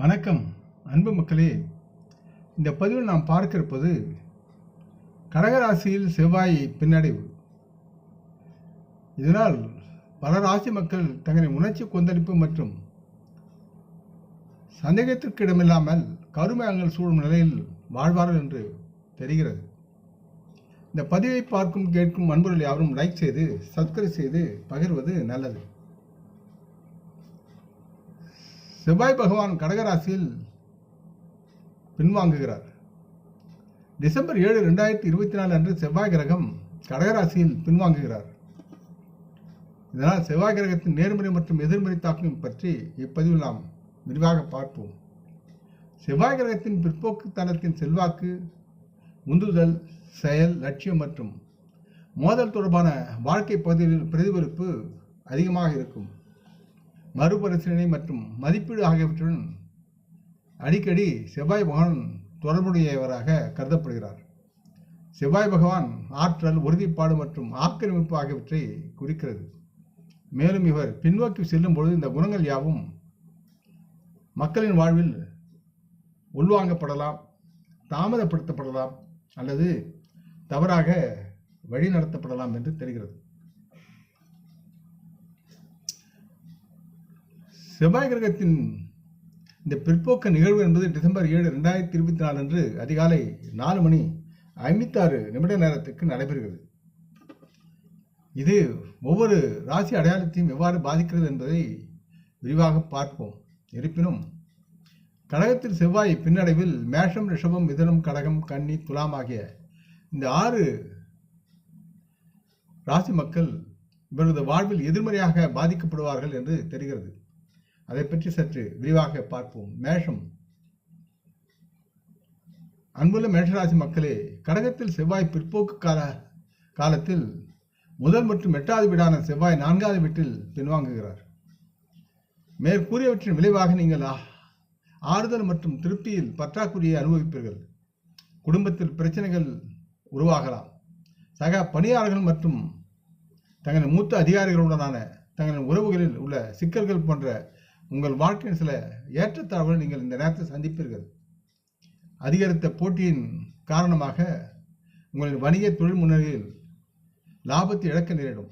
வணக்கம் அன்பு மக்களே. இந்த பதிவில் நாம் பார்க்க இருப்பது கடகராசியில் செவ்வாய் பின்னடைவு. இதனால் பல ராசி மக்கள் தங்களின் உணர்ச்சி கொந்தளிப்பு மற்றும் சந்தேகத்திற்கு இடமில்லாமல் கருமையங்கள் சூழும் நிலையில் வாழ்வார்கள் என்று தெரிகிறது. இந்த பதிவை பார்க்கும் கேட்கும் அன்பர்கள் யாரும் லைக் செய்து சப்ஸ்கிரைப் செய்து பகிர்வது நல்லது. செவ்வாய் பகவான் கடகராசியில் பின்வாங்குகிறார். டிசம்பர் ஏழு ரெண்டாயிரத்தி இருபத்தி நாலு அன்று செவ்வாய் கிரகம் கடகராசியில் பின்வாங்குகிறார். இதனால் செவ்வாய் கிரகத்தின் நேர்மறை மற்றும் எதிர்மறை தாக்கம் பற்றி இப்பதிவில் நாம் விரிவாக பார்ப்போம். செவ்வாய் கிரகத்தின் பிற்போக்கு தளத்தின் செல்வாக்கு உந்துதல் செயல் லட்சியம் மற்றும் மோதல் தொடர்பான வாழ்க்கை பகுதிகளில் பிரதிபலிப்பு அதிகமாக இருக்கும். மறுபரிசீலனை மற்றும் மதிப்பீடு ஆகியவற்றுடன் அடிக்கடி செவ்வாய் பகவான் தொடர்புடையவராக கருதப்படுகிறார். செவ்வாய் பகவான் ஆற்றல் உறுதிப்பாடு மற்றும் ஆக்கிரமிப்பு ஆகியவற்றை குறிக்கிறது. மேலும் இவர் பின்னோக்கி செல்லும் பொழுது இந்த குணங்கள் யாவும் மக்களின் வாழ்வில் உள்வாங்கப்படலாம் தாமதப்படுத்தப்படலாம் அல்லது தவறாக வழிநடத்தப்படலாம் என்று தெரிகிறது. செவ்வாய் கிரகத்தின் இந்த பிற்போக்க நிகழ்வு என்பது டிசம்பர் ஏழு ரெண்டாயிரத்தி இருபத்தி நாலு அன்று அதிகாலை நாலு மணி ஐம்பத்தாறு நிமிட நேரத்துக்கு நடைபெறுகிறது. இது ஒவ்வொரு ராசி அடையாளத்தையும் எவ்வாறு பாதிக்கிறது என்பதை விரிவாக பார்ப்போம். இருப்பினும் கடகத்தில் செவ்வாய் பின்னடைவில் மேஷம் ரிஷபம் மிதனம் கடகம் கன்னி துலாம் ஆகிய இந்த ஆறு ராசி மக்கள் இவரது வாழ்வில் எதிர்மறையாக பாதிக்கப்படுவார்கள் என்று தெரிகிறது. அதை பற்றி சற்று விரிவாக பார்ப்போம். மேஷம். அன்புள்ள மேஷராசி மக்களே கடகத்தில் செவ்வாய் பிற்போக்கு கால காலத்தில் முதல் மற்றும் எட்டாவது வீடான செவ்வாய் நான்காவது வீட்டில் பின்வாங்குகிறார். மேற்கூறியவற்றின் விளைவாக நீங்கள் ஆறுதல் மற்றும் திருப்தியில் பற்றாக்குறையை அனுபவிப்பீர்கள். குடும்பத்தில் பிரச்சனைகள் உருவாகலாம். சக பணியாளர்கள் மற்றும் தங்களின் மூத்த அதிகாரிகளுடனான தங்களின் உறவுகளில் உள்ள சிக்கல்கள் போன்ற உங்கள் வாழ்க்கையின் சில ஏற்றத்தாழ்வுகள் நீங்கள் இந்த நேரத்தில் சந்திப்பீர்கள். அதிகரித்த போட்டியின் காரணமாக உங்களின் வணிக தொழில் முன்னணியில் லாபத்தை இழக்க நேரிடும்.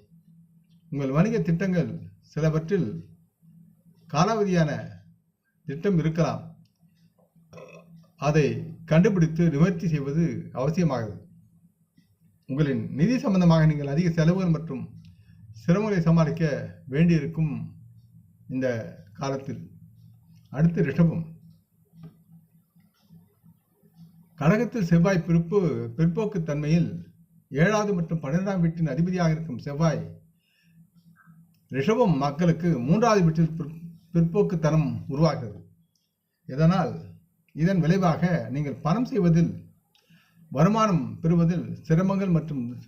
உங்கள் வணிக திட்டங்கள் சிலவற்றில் காலாவதியான திட்டம் இருக்கலாம். அதை கண்டுபிடித்து நிவர்த்தி செய்வது அவசியமாகிறது. உங்களின் நிதி சம்பந்தமாக நீங்கள் அதிக செலவுகள் மற்றும் சிரமங்களை சமாளிக்க வேண்டியிருக்கும் இந்த காலத்தில். அடுத்து ரிஷபம். கடகத்தில் செவ்வாய் பிற்பு பிற்போக்கு தன்மையில் ஏழாவது மற்றும் பன்னிரெண்டாம் வீட்டின் அதிபதியாக இருக்கும் செவ்வாய் ரிஷபம் மக்களுக்கு மூன்றாவது வீட்டில் பிற்- பிற்போக்குத்தனம் உருவாகிறது. இதனால் இதன் விளைவாக நீங்கள் பணம் செய்வதில் வருமானம் பெறுவதில் சிரமங்கள் மற்றும்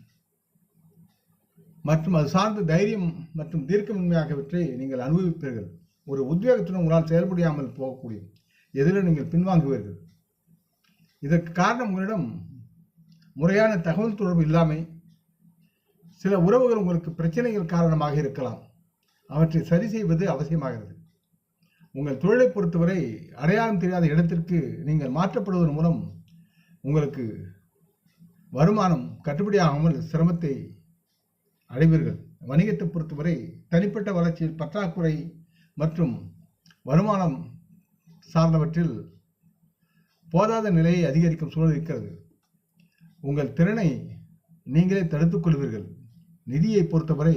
மற்றும் அது சார்ந்த தைரியம் மற்றும் தீர்க்கமின்மை ஆகியவற்றை நீங்கள் அனுபவிப்பீர்கள். ஒரு உத்வேகத்துடன் உங்களால் செயல்படியாமல் போகக்கூடிய எதிலும் நீங்கள் பின்வாங்குவீர்கள். இதற்கு காரணம் உங்களிடம் முறையான தகவல் தொடர்பு இல்லாமை சில உறவுகள் உங்களுக்கு பிரச்சனைகள் காரணமாக இருக்கலாம். அவற்றை சரி செய்வது அவசியமாகிறது. உங்கள் தொழிலை பொறுத்தவரை அடையாளம் தெரியாத இடத்திற்கு நீங்கள் மாற்றப்படுவதன் மூலம் உங்களுக்கு வருமானம் கட்டுப்படியாகாமல் சிரமத்தை அடைவீர்கள். வணிகத்தை பொறுத்தவரை தனிப்பட்ட வளர்ச்சியில் பற்றாக்குறை மற்றும் வருமானம் சார்ந்தவற்றில் போதாத நிலையை அதிகரிக்கும் சூழல் இருக்கிறது. உங்கள் திறனை நீங்களே தடுத்துக் கொள்வீர்கள். நிதியை பொறுத்தவரை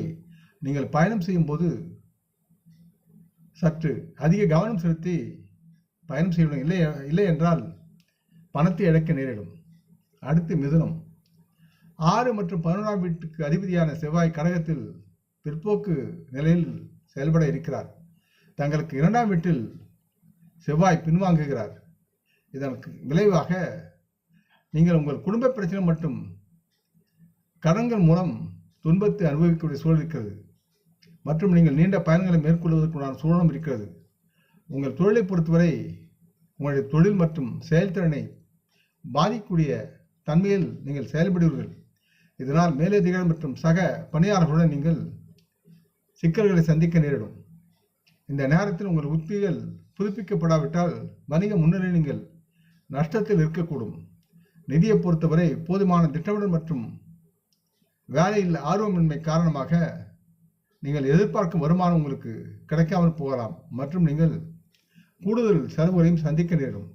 நீங்கள் பயணம் செய்யும் போது சற்று அதிக கவனம் செலுத்தி பயணம் செய்யணும். இல்லை இல்லை என்றால் பணத்தை இழக்க நேரிடும். அடுத்து மிதுனம். ஆறு மற்றும் பதினோராம் வீட்டுக்கு அதிபதியான செவ்வாய் கடகத்தில் பிற்போக்கு நிலையில் செயல்பட இருக்கிறார். தங்களுக்கு இரண்டாம் வீட்டில் செவ்வாய் பின்வாங்குகிறார். இதற்கு விளைவாக நீங்கள் உங்கள் குடும்ப பிரச்சனை மற்றும் கடன்கள் மூலம் துன்பத்தை அனுபவிக்கக்கூடிய சூழல் இருக்கிறது. மற்றும் நீங்கள் நீண்ட பயணங்களை மேற்கொள்வதற்குண்டான சூழலும் இருக்கிறது. உங்கள் தொழிலை பொறுத்தவரை உங்களுடைய தொழில் மற்றும் செயல்திறனை பாதிக்கக்கூடிய தன்மையில் நீங்கள் செயல்படுவீர்கள். இதனால் மேலதிகாரி மற்றும் சக பணியாளர்களுடன் நீங்கள் சிக்கல்களை சந்திக்க நேரிடும். இந்த நேரத்தில் உங்கள் உத்திகள் புதுப்பிக்கப்படாவிட்டால் வணிக முன்னணி நீங்கள் நஷ்டத்தில் இருக்கக்கூடும். நிதியை பொறுத்தவரை போதுமான திட்டமிடல் மற்றும் வேலையில் ஆர்வமின்மை காரணமாக நீங்கள் எதிர்பார்க்கும் வருமானம் உங்களுக்கு கிடைக்காமல் போகலாம் மற்றும் நீங்கள் கூடுதல் செலவுகளையும் சந்திக்க நேரும்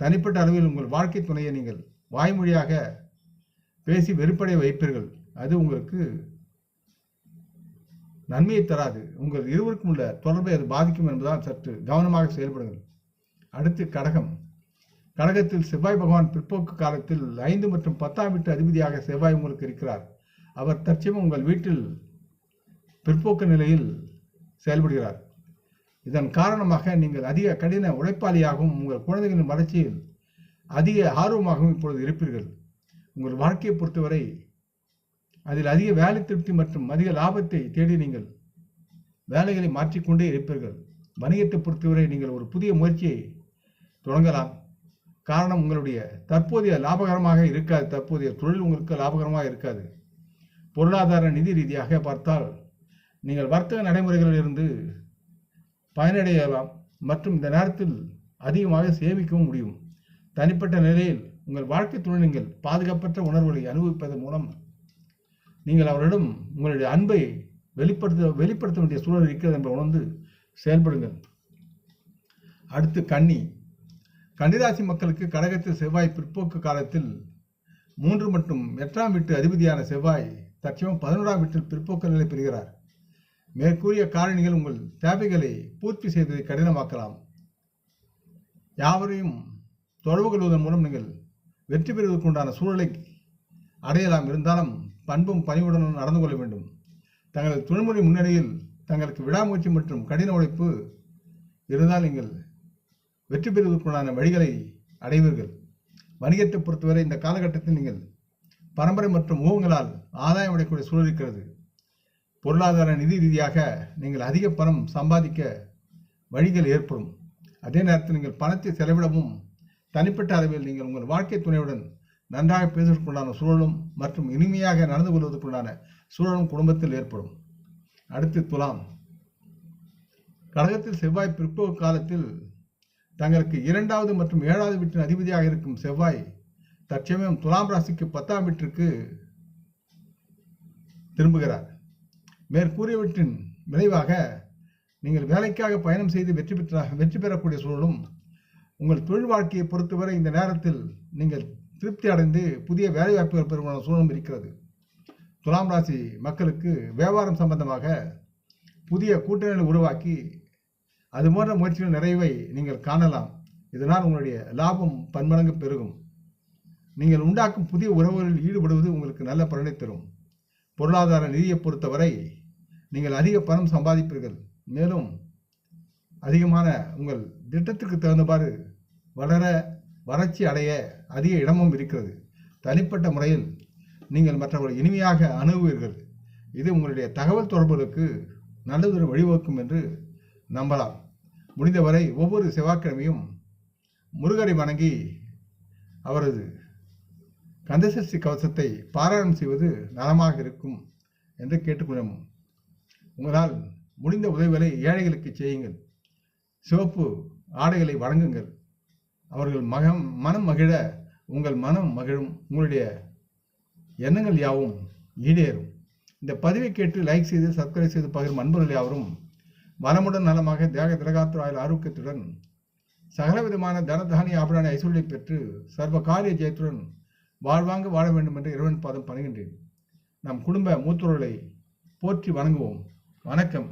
தனிப்பட்ட அளவில் உங்கள் வாழ்க்கை துணையை நீங்கள் வாய்மொழியாக பேசி வெறுப்படைய வைப்பீர்கள். அது உங்களுக்கு நன்மையை தராது. உங்கள் இருவருக்கும் உள்ள தொடர்பை அது பாதிக்கும் என்பதால் சற்று கவனமாக செயல்படுங்கள். அடுத்து கடகம். கடகத்தில் செவ்வாய் பகவான் பிற்போக்கு காலத்தில் ஐந்து மற்றும் பத்தாம் வீட்டு அதிபதியாக செவ்வாய் உங்களுக்கு இருக்கிறார். அவர் தற்சயம் உங்கள் வீட்டில் பிற்போக்கு நிலையில் செயல்படுகிறார். இதன் காரணமாக நீங்கள் அதிக கடின உழைப்பாளியாகவும் உங்கள் குழந்தைகளின் வளர்ச்சியில் அதிக ஆர்வமாகவும் இப்பொழுது இருப்பீர்கள். உங்கள் வாழ்க்கையை பொறுத்தவரை அதில் அதிக வேலை திருப்தி மற்றும் அதிக லாபத்தை தேடி நீங்கள் வேலைகளை மாற்றிக்கொண்டே இருப்பீர்கள். வணிகத்தை பொறுத்தவரை நீங்கள் ஒரு புதிய முயற்சியை தொடங்கலாம். காரணம் உங்களுடைய தற்போதைய லாபகரமாக இருக்காது. தற்போதைய தொழில் உங்களுக்கு லாபகரமாக இருக்காது. பொருளாதார நிதி ரீதியாக பார்த்தால் நீங்கள் வர்த்தக நடைமுறைகளில் இருந்து பயனடையலாம் மற்றும் இந்த நேரத்தில் அதிகமாக சேமிக்கவும் முடியும். தனிப்பட்ட நிலையில் உங்கள் வாழ்க்கை துணை நீங்கள் பாதுகாப்பற்ற உணர்வுகளை அனுபவிப்பதன் மூலம் நீங்கள் அவரிடம் உங்களுடைய அன்பை வெளிப்படுத்த வெளிப்படுத்த வேண்டிய சூழல் இருக்கிறது என்பதை உணர்ந்து செயல்படுங்கள். அடுத்து கன்னி. கன்னிராசி மக்களுக்கு கடகத்தில் செவ்வாய் பிற்போக்கு காலத்தில் மூன்று மற்றும் எட்டாம் வீட்டு அதிபதியான செவ்வாய் தற்சமம் பதினோராம் வீட்டில் பிற்போக்கு நிலை பெறுகிறார். மேற்கூறிய காரணிகள் உங்கள் தேவைகளை பூர்த்தி செய்வதை கடினமாக்கலாம். யாவரையும் தொடர்பு கொள்வதன் மூலம் நீங்கள் வெற்றி பெறுவதற்குண்டான சூழலை அடையலாம். இருந்தாலும் பண்பும் பணிவுடனும் நடந்து கொள்ள வேண்டும். தங்கள் தொழில்முறை முன்னணியில் தங்களுக்கு விடாமுயற்சி மற்றும் கடின உழைப்பு இருந்தால் நீங்கள் வெற்றி பெறுவதற்குண்டான வழிகளை அடைவீர்கள். வணிகத்தை பொறுத்தவரை இந்த காலகட்டத்தில் நீங்கள் பரம்பரை மற்றும் ஊகங்களால் ஆதாயம் அடையக்கூடிய சூழல் இருக்கிறது. பொருளாதார நிதி ரீதியாக நீங்கள் அதிக பணம் சம்பாதிக்க வழிகள் ஏற்படும். அதே நேரத்தில் நீங்கள் பணத்தை செலவிடவும் தனிப்பட்ட அளவில் நீங்கள் உங்கள் வாழ்க்கை துணையுடன் நன்றாக பேசுவதற்குண்டான சூழலும் மற்றும் இனிமையாக நடந்து கொள்வதற்குண்டான சூழலும் குடும்பத்தில் ஏற்படும். அடுத்து துலாம். கடகத்தில் செவ்வாய் பிற்போக்கு காலத்தில் தங்களுக்கு இரண்டாவது மற்றும் ஏழாவது வீட்டின் அதிபதியாக இருக்கும் செவ்வாய் தற்சமயம் துலாம் ராசிக்கு பத்தாம் வீட்டிற்கு திரும்புகிறார். மேற்கூறியவற்றின் விளைவாக நீங்கள் வேலைக்காக பயணம் செய்து வெற்றி பெற்ற வெற்றி பெறக்கூடிய சூழலும் உங்கள் தொழில் வாழ்க்கையை பொறுத்தவரை இந்த நேரத்தில் நீங்கள் திருப்தி அடைந்து புதிய வேலைவாய்ப்புகள் பெறுவதான சூழலும் இருக்கிறது. துலாம் ராசி மக்களுக்கு வியாபாரம் சம்பந்தமாக புதிய கூட்டணிகளை உருவாக்கி அது போன்ற முயற்சிகள் நிறைவை நீங்கள் காணலாம். இதனால் உங்களுடைய லாபம் பன்மடங்கு பெருகும். நீங்கள் உண்டாக்கும் புதிய உறவுகளில் ஈடுபடுவது உங்களுக்கு நல்ல பலனை தரும். பொருளாதார நிதியை பொறுத்தவரை நீங்கள் அதிக பணம் சம்பாதிப்பீர்கள். மேலும் அதிகமான உங்கள் திட்டத்திற்கு தகுந்தவாறு வளர வறட்சி அடைய அதிக இடமும் இருக்கிறது. தனிப்பட்ட முறையில் நீங்கள் மற்றவர்கள் இனிமையாக அணுகுவீர்கள். இது உங்களுடைய தகவல் தொடர்புகளுக்கு நல்லதொரு வழிவகுக்கும் என்று நம்பலாம். முடிந்தவரை ஒவ்வொரு செவ்வாய்க்கிழமையும் முருகரை வணங்கி அவரது கந்தசஷ்டி கவசத்தை பாராயணம் செய்வது நலமாக இருக்கும் என்று கேட்டுக்கொள்ளும். உங்களால் முடிந்த உதவிகளை ஏழைகளுக்கு செய்யுங்கள். சிவப்பு ஆடைகளை வழங்குங்கள். அவர்கள் மகம் மனம் மகிழ உங்கள் மனம் மகிழும். உங்களுடைய எண்ணங்கள் யாவும் ஈடேறும். இந்த பதிவை கேட்டு லைக் செய்து சப்ஸ்கிரைப் செய்து பகிரும் அன்பர்கள் யாவரும் வளமுடன் நலமாக தேக திரகாத்திர ஆரோக்கியத்துடன் சகலவிதமான தனதானிய ஆபரண ஐஸ்வர்யை பெற்று சர்வ காரிய ஜெயத்துடன் வாழ்வாங்க வாழ வேண்டும் என்று இறைவன் பாதம் பணிகின்றேன். நம் குடும்ப மூத்தோர்களை போற்றி வணங்குவோம். வணக்கம்.